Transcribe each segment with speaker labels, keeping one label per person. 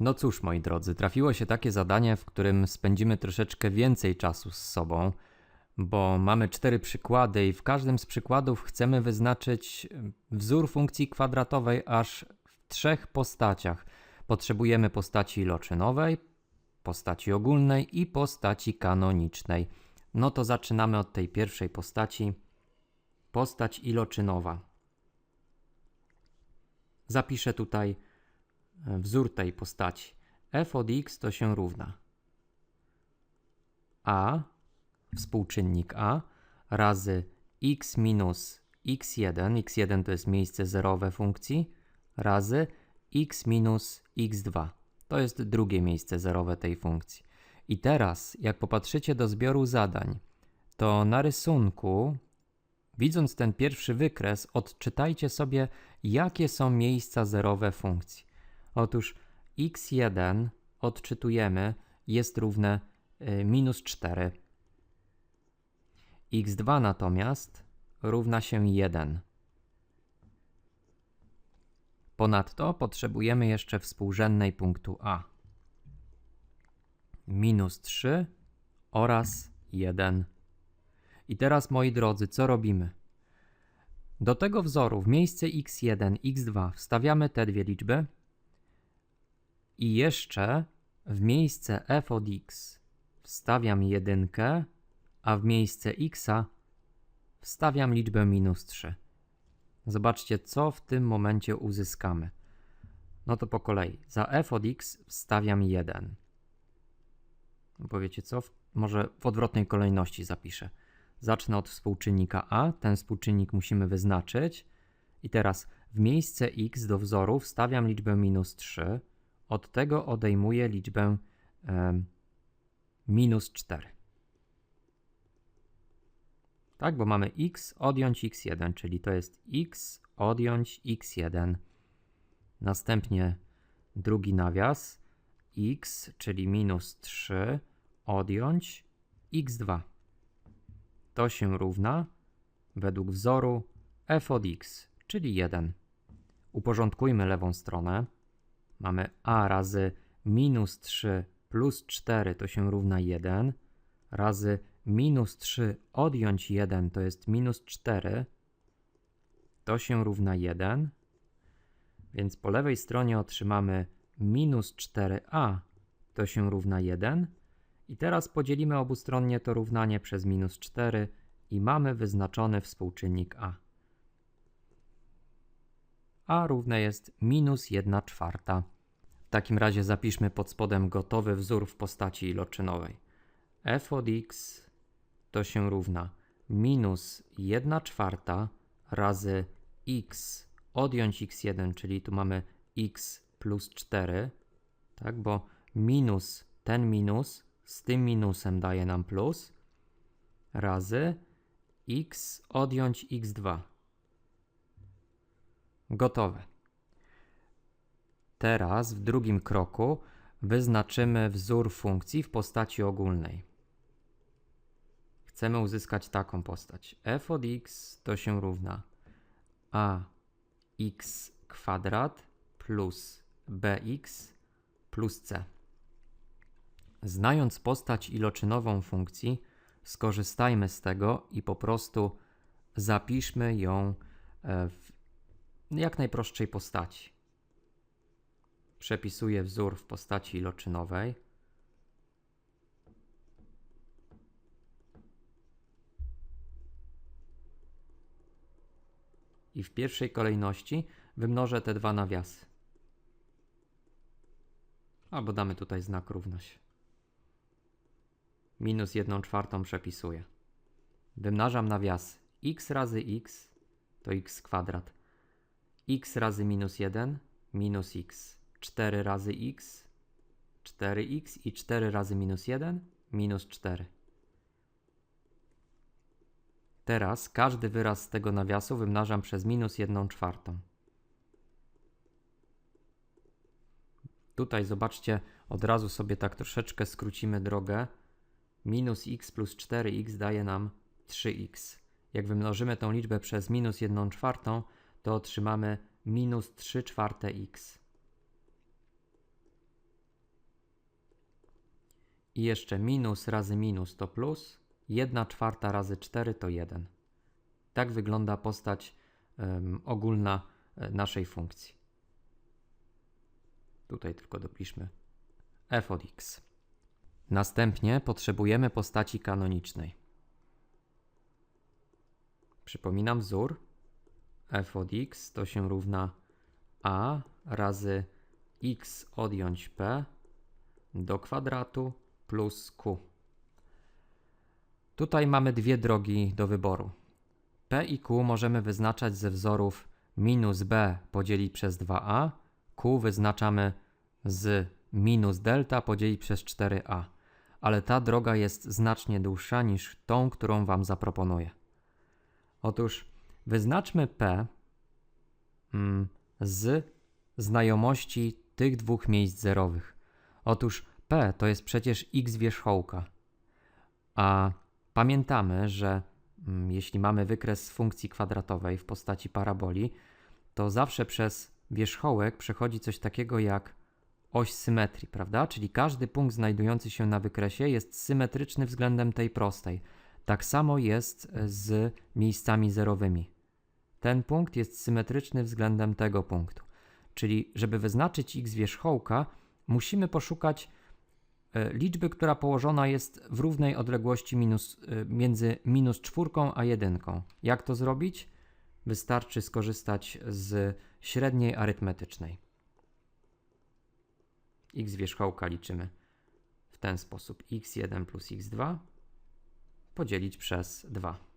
Speaker 1: No cóż, moi drodzy, trafiło się takie zadanie, w którym spędzimy troszeczkę więcej czasu z sobą, bo mamy cztery przykłady i w każdym z przykładów chcemy wyznaczyć wzór funkcji kwadratowej aż w trzech postaciach. Potrzebujemy postaci iloczynowej, postaci ogólnej i postaci kanonicznej. No to zaczynamy od tej pierwszej postaci. Postać iloczynowa. Zapiszę tutaj wzór tej postaci. f od x to się równa a, współczynnik a, razy x minus x1, x1 to jest miejsce zerowe funkcji, razy x minus x2. To jest drugie miejsce zerowe tej funkcji. I teraz, jak popatrzycie do zbioru zadań, to na rysunku, widząc ten pierwszy wykres, odczytajcie sobie, jakie są miejsca zerowe funkcji. Otóż x1 odczytujemy jest równe y, minus 4. x2 natomiast równa się 1. Ponadto potrzebujemy jeszcze współrzędnej punktu A. Minus 3 oraz 1. I teraz, moi drodzy, co robimy? Do tego wzoru w miejsce x1, x2 wstawiamy te dwie liczby i jeszcze w miejsce f od x wstawiam jedynkę, a w miejsce x wstawiam liczbę minus 3. Zobaczcie, co w tym momencie uzyskamy. No to po kolei. Za f od x wstawiam 1. Powiecie co? Może w odwrotnej kolejności zapiszę. Zacznę od współczynnika a. Ten współczynnik musimy wyznaczyć. I teraz w miejsce x do wzoru wstawiam liczbę minus 3. Od tego odejmuję liczbę minus 4. Tak, bo mamy x odjąć x1, czyli to jest x odjąć x1. Następnie drugi nawias x, czyli minus 3 odjąć x2. To się równa według wzoru f od x, czyli 1. Uporządkujmy lewą stronę. Mamy a razy minus 3 plus 4 to się równa 1 razy minus 3 odjąć 1 to jest minus 4, to się równa 1, więc po lewej stronie otrzymamy minus 4a, to się równa 1. I teraz podzielimy obustronnie to równanie przez minus 4 i mamy wyznaczony współczynnik a. a równe jest minus 1 czwarta. W takim razie zapiszmy pod spodem gotowy wzór w postaci iloczynowej. f od x to się równa minus 1 czwarta razy x odjąć x1, czyli tu mamy x plus 4, tak, bo minus ten minus z tym minusem daje nam plus, razy x odjąć x2. Gotowe. Teraz w drugim kroku wyznaczymy wzór funkcji w postaci ogólnej chcemy uzyskać taką postać. f od x to się równa a x kwadrat plus bx plus c. Znając postać iloczynową funkcji, skorzystajmy z tego i po prostu zapiszmy ją e, w jak najprostszej postaci. Przepisuję wzór w postaci iloczynowej. i w pierwszej kolejności wymnożę te dwa nawiasy. Albo damy tutaj znak równość. Minus 1 czwartą przepisuję. Wymnażam nawias x razy x to x kwadrat. X razy minus 1 minus x. 4 razy x 4x i 4 razy minus 1 minus 4. Teraz każdy wyraz z tego nawiasu wymnażam przez minus 1 czwartą. Tutaj zobaczcie, od razu sobie tak troszeczkę skrócimy drogę. Minus x plus 4x daje nam 3x. Jak wymnożymy tą liczbę przez minus 1 czwartą, to otrzymamy minus 3 czwarte x. i jeszcze minus razy minus to plus, 1 czwarta razy 4 to 1. Tak wygląda postać em, ogólna e, naszej funkcji. Tutaj tylko dopiszmy f od x. Następnie potrzebujemy postaci kanonicznej. Przypominam wzór. F od x to się równa a razy x odjąć p do kwadratu plus q. Tutaj mamy dwie drogi do wyboru. p i q możemy wyznaczać ze wzorów minus b podzielić przez 2a, q wyznaczamy z minus delta podzielić przez 4a, ale ta droga jest znacznie dłuższa niż tą, którą Wam zaproponuję. Otóż wyznaczmy p mm, z znajomości tych dwóch miejsc zerowych. Otóż p to jest przecież x wierzchołka, a pamiętamy, że mm, jeśli mamy wykres funkcji kwadratowej w postaci paraboli, to zawsze przez wierzchołek przechodzi coś takiego jak oś symetrii, prawda? Czyli każdy punkt znajdujący się na wykresie jest symetryczny względem tej prostej. Tak samo jest z miejscami zerowymi. Ten punkt jest symetryczny względem tego punktu. Czyli, żeby wyznaczyć x wierzchołka, musimy poszukać e, liczby, która położona jest w równej odległości minus, e, między minus czwórką a jedynką. Jak to zrobić? Wystarczy skorzystać z średniej arytmetycznej. x wierzchołka liczymy w ten sposób. x1 plus x2 podzielić przez 2.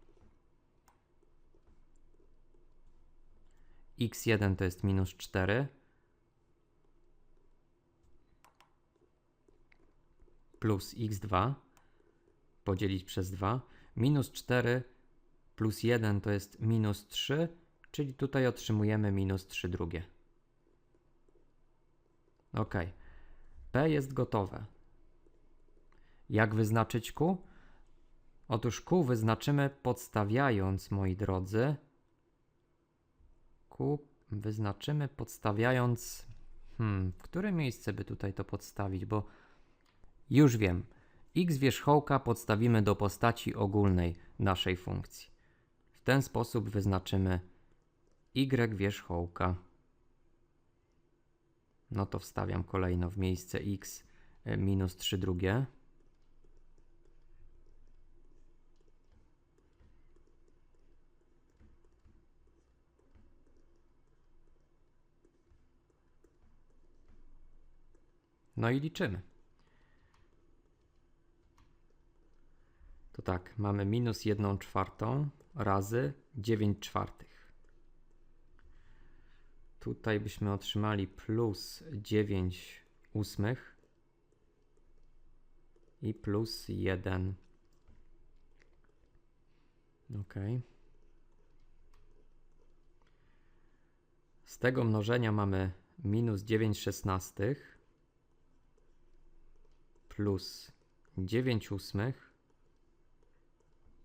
Speaker 1: x1 to jest minus 4 plus x2 podzielić przez 2. Minus 4 plus 1 to jest minus 3, czyli tutaj otrzymujemy minus 3 drugie. Ok. P jest gotowe. Jak wyznaczyć Q? Otóż Q wyznaczymy podstawiając, moi drodzy, Wyznaczymy podstawiając. Hmm, w które miejsce by tutaj to podstawić? Bo już wiem. x wierzchołka podstawimy do postaci ogólnej naszej funkcji. W ten sposób wyznaczymy y wierzchołka. No to wstawiam kolejno w miejsce x e, minus 3 drugie. No i liczymy. To tak, mamy minus 1 czwartą razy 9 czwartych. Tutaj byśmy otrzymali plus 9 ósmych i plus 1. Ok. Z tego mnożenia mamy minus 9 szesnastych plus 9 ósmych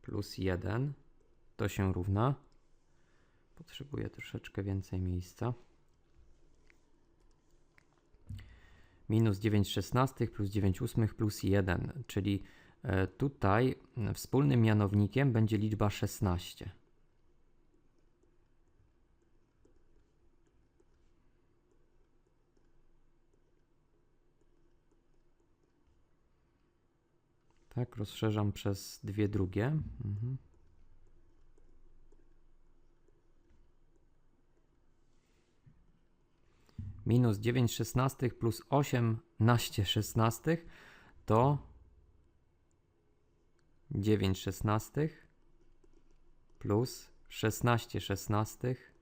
Speaker 1: plus 1 to się równa. Potrzebuję troszeczkę więcej miejsca. Minus 9 szesnastych plus 9 ósmych plus 1, czyli e, tutaj wspólnym mianownikiem będzie liczba 16. Tak, rozszerzam przez dwie drugie. Mhm. Minus 9 szesnastych plus 18 szesnastych to 9 szesnastych plus 16 szesnastych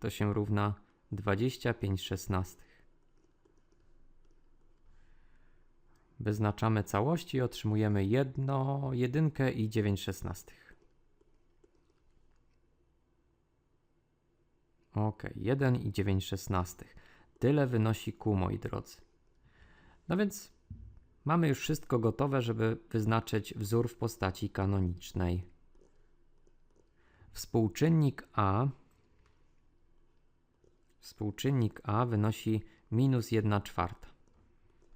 Speaker 1: to się równa 25 szesnastych. Wyznaczamy całości i otrzymujemy jedno, jedynkę i 9 szesnastych. Ok, 1 i 9 szesnastych. Tyle wynosi Q, moi drodzy. No więc mamy już wszystko gotowe, żeby wyznaczyć wzór w postaci kanonicznej. Współczynnik A współczynnik A wynosi minus 1 czwarta.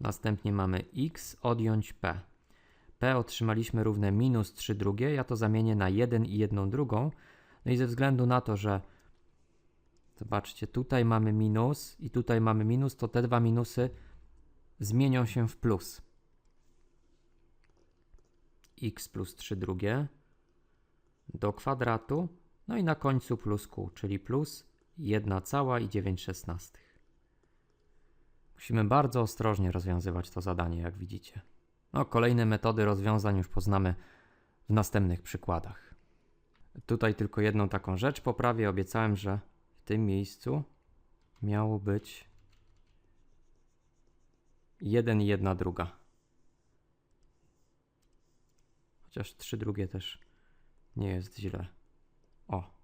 Speaker 1: Następnie mamy x odjąć p. p otrzymaliśmy równe minus 3 drugie. Ja to zamienię na 1 i 1 drugą. No i ze względu na to, że zobaczcie, tutaj mamy minus i tutaj mamy minus, to te dwa minusy zmienią się w plus. x plus 3 drugie do kwadratu, no i na końcu plus q, czyli plus 1 cała i 9 szesnastych. Musimy bardzo ostrożnie rozwiązywać to zadanie, jak widzicie. No, kolejne metody rozwiązań już poznamy w następnych przykładach. Tutaj tylko jedną taką rzecz poprawię. Obiecałem, że w tym miejscu miało być 1 i 1 druga. Chociaż 3 drugie też nie jest źle. O,